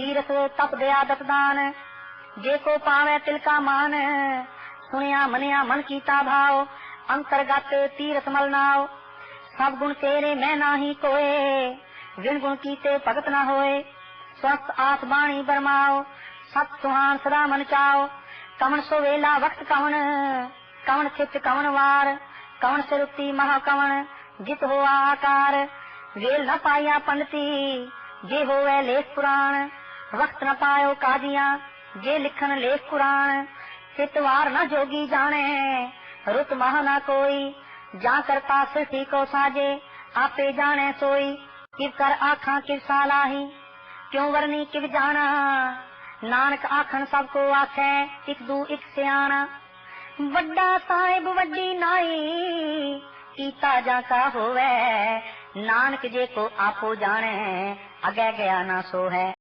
तीर्थ तप गया दतदान जे को पावे तिलका मान, सुनिया मनिया मन कीता भाव, अंतर्गत तीर्थ मलनाओ सब गुण तेरे मैं नाही कोए विन गुण कीते भगत ना होए। स्वस्थ आस बाणी बरमाओ, सत सुहान सदा मन चाओ। कवन सो वेला वक्त कवन कवन चित कवन वार। कवन से रुक्ति महाकवन जित हो आकार। वेल न पाया पंडती, जे हो लेख पुराण। ਨ ਪਾਇਓ ਕਾਜੀਆਂ ਜੇ ਲਿਖਣ ਲੇਖ ਕੁਰਾਨ ਚਿਤ ਵਾਰ ਨ ਜੋਗੀ ਜਾਣੇ ਰੁਤ ਮਹ ਨਾ ਕੋਈ ਜਾਂ ਕਰਤਾ ਸ੍ਰਿਸ਼ਟੀ ਕੋ ਸਾਜੇ ਆਪੇ ਜਾਣੇ ਸੋਈ ਕਿਵ ਕਰ ਆਖਾਂ ਕਿਵ ਸਾਲਾਹੀ ਕਿਉ ਵਰਨੀ ਕਿਵ ਜਾਣਾ ਨਾਨਕ ਆਖਣ ਸਭ ਕੋ ਆਖੈ ਇਕ ਦੂ ਇਕ ਸਿਆਣਾ ਵੱਡਾ ਸਾਹਿਬ ਵੱਡੀ ਨਾਈ ਕੀਤਾ ਜਾਂ ਕਾ ਹੋਵੇ ਨਾਨਕ ਜੇ ਕੋ ਆਪੋ ਜਾਣੈ ਅਗੇ ਗਿਆ ਨਾ ਸੋ ਹੈ